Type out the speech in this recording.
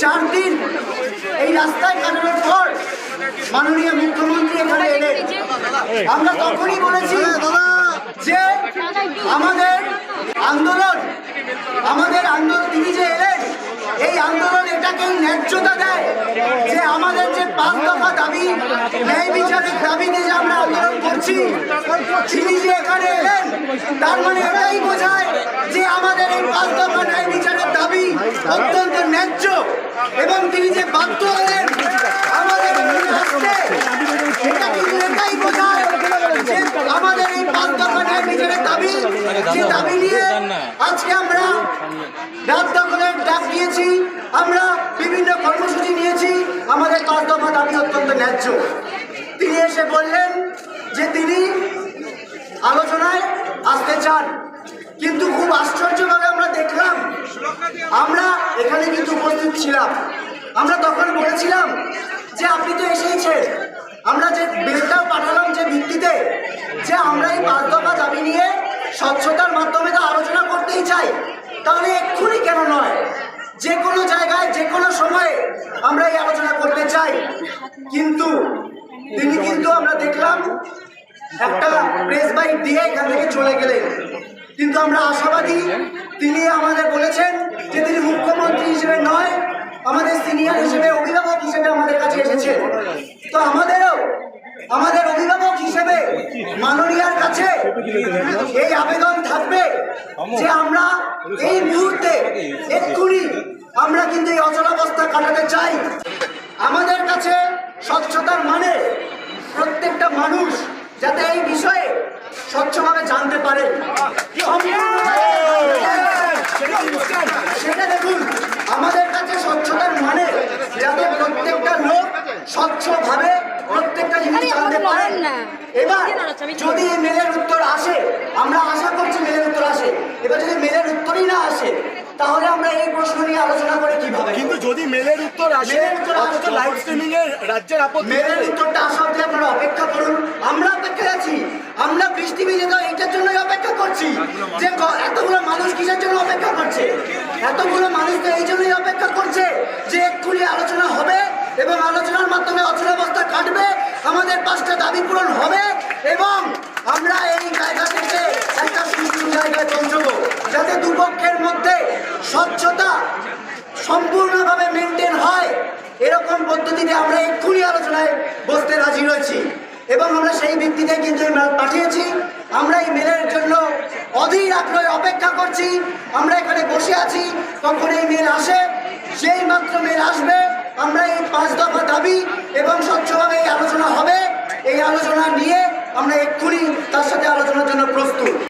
চার দিন এই রাস্তায় কাটানোর পর মাননীয় মুখ্যমন্ত্রী এখানে এলেন। আমরা তখনই বলেছি যে আমাদের আন্দোলন ন্যায্যতা দেয়, যে আমাদের যে পাঁচ দফা দাবি ন্যায় বিচারের দাবিতে যে আমরা আন্দোলন করছি, তিনি যে এখানে এলেন, তার মানে এটাই বোঝায় যে আমাদের এই পাঁচ দফা ন্যায় বিচারের দাবি অত্যন্ত ন্যায্য এবং তিনি যে বাধ্য হলেন আমাদের এটাই বোঝায় যে আমাদের এই পাঁচ দফা ন্যায় বিচারের দাবি, যে দাবি নিয়ে আজকে আমরা রাত দখলের ডাক দিয়েছি, আমরা পাঁচ দাবি অত্যন্ত ন্যায্য। তিনি এসে বললেন যে তিনি আলোচনায় আসতে চান, কিন্তু খুব আশ্চর্যভাবে আমরা দেখলাম, আমরা এখানে কিন্তু উপস্থিত ছিলাম। আমরা তখন বলেছিলাম যে আপনি তো এসেইছেন, আমরা যে বিলটাও পাঠালাম যে ভিত্তিতে, যে আমরা এই পাঁচ দফা দাবি নিয়ে স্বচ্ছতার মাধ্যমে তো আলোচনা করতেই চাই, তাহলে যে কোনো জায়গায় যে কোনো সময়ে আমরা এই আলোচনা করতে চাই। কিন্তু তিনি কিন্তু আমরা দেখলাম, একটা প্রেস বাইট দিয়ে এখান থেকে চলে গেলেন। কিন্তু আমরা আশাবাদী, তিনি আমাদের বলেছেন যে তিনি মুখ্যমন্ত্রী হিসেবে নয়, আমাদের সিনিয়র হিসেবে অভিভাবক হিসেবে আমাদের কাছে এসেছেন। তো আমাদেরও, আমাদের অভিভাবক হিসেবে মাননীয়ার কাছে এই আবেদন থাকবে। যে আমরা এই মুহূর্তে এক্ষুনি আমরা কিন্তু এই অচলাবস্থা কাটাতে চাই। আমাদের কাছে স্বচ্ছতার মানে প্রত্যেকটা মানুষ যাতে এই বিষয়ে স্বচ্ছভাবে জানতে পারে। সেটা দেখুন আমাদের কাছে স্বচ্ছতার মানে যাতে প্রত্যেকটা লোক স্বচ্ছভাবে প্রত্যেকটা জিনিস জানতে পারেন এবার যদি এই মেলের উত্তর আসে আমরা আশা করছি মেলের উত্তর আসে এবার যদি মেলের উত্তরই না আসে তাহলে আমরা এই প্রশ্ন নিয়ে আলোচনা করে কীভাবে? কিন্তু যদি মেলের উত্তর আসে অথচ লাইভ স্ট্রিমিং এর রাজ্যের আপত্তি মেলের উত্তরটা আসা অবধি আপনারা অপেক্ষা করুন। আমরা অপেক্ষায় আছি। আমরা বৃষ্টি ভিজে তো এইটার জন্যই অপেক্ষা করছি যে এতগুলো মানুষ কিসের জন্য অপেক্ষা করছে? এতগুলো মানুষ তো এই জন্যই অপেক্ষা করছে যে এক্ষুনি আলোচনা হবে এবং আলোচনার মাধ্যমে অচলাবস্থা কাটবে আমাদের পাঁচটা দাবি পূরণ হবে এবং আমরা এই জায়গা থেকে একটা স্বচ্ছতা সম্পূর্ণভাবে মেনটেন হয়, এরকম পদ্ধতিতে আমরা এক্ষুনি আলোচনায় বসতে রাজি রয়েছি। এবং আমরা সেই ভিত্তিতে কিন্তু পাঠিয়েছি। আমরা এই মেলের জন্য অধীর আগ্রহে অপেক্ষা করছি। আমরা এখানে বসে আছি, কখন এই মেল আসে সেই মাত্র মেল আসবে, আমরা এই পাঁচ দফা দাবি এবং স্বচ্ছভাবে এই আলোচনা হবে। এই আলোচনা নিয়ে আমরা এক্ষুনি তার সাথে আলোচনার জন্য প্রস্তুত।